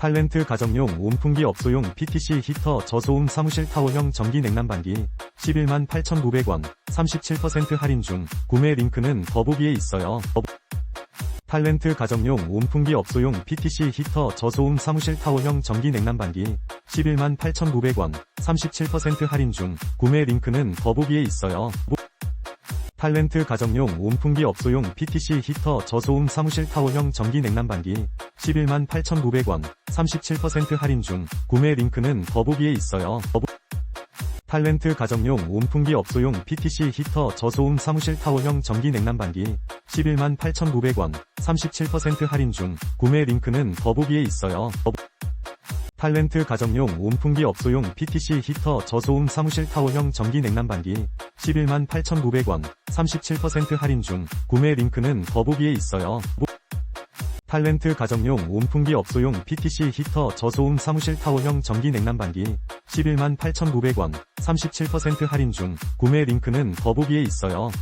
탈렌트 가정용 온풍기 업소용 PTC 히터 저소음 사무실 타워형 전기 냉난방기 11만 8,900원 37% 할인 중 구매 링크는 더보기에 있어요. 탈렌트 가정용 온풍기 업소용 PTC 히터 저소음 사무실 타워형 전기 냉난방기 11만 8,900원 37% 할인 중 구매 링크는 더보기에 있어요. 탈렌트 가정용 온풍기 업소용 PTC 히터 저소음 사무실 타워형 전기 냉난방기 11만 8,900원 37% 할인 중 구매 링크는 더보기에 있어요. 더보- 탈렌트 가정용 온풍기 업소용 PTC 히터 저소음 사무실 타워형 전기 냉난방기 11만 8,900원 37% 할인 중 구매 링크는 더보기에 있어요. 더보- 탈렌트 가정용 온풍기 업소용 PTC 히터 저소음 사무실 타워형 전기 냉난방기 11만 8,900원 37% 할인 중 구매 링크는 더보기에 있어요. 탈렌트 가정용 온풍기 업소용 PTC 히터 저소음 사무실 타워형 전기 냉난방기 11만 8,900원 37% 할인 중 구매 링크는 더보기에 있어요.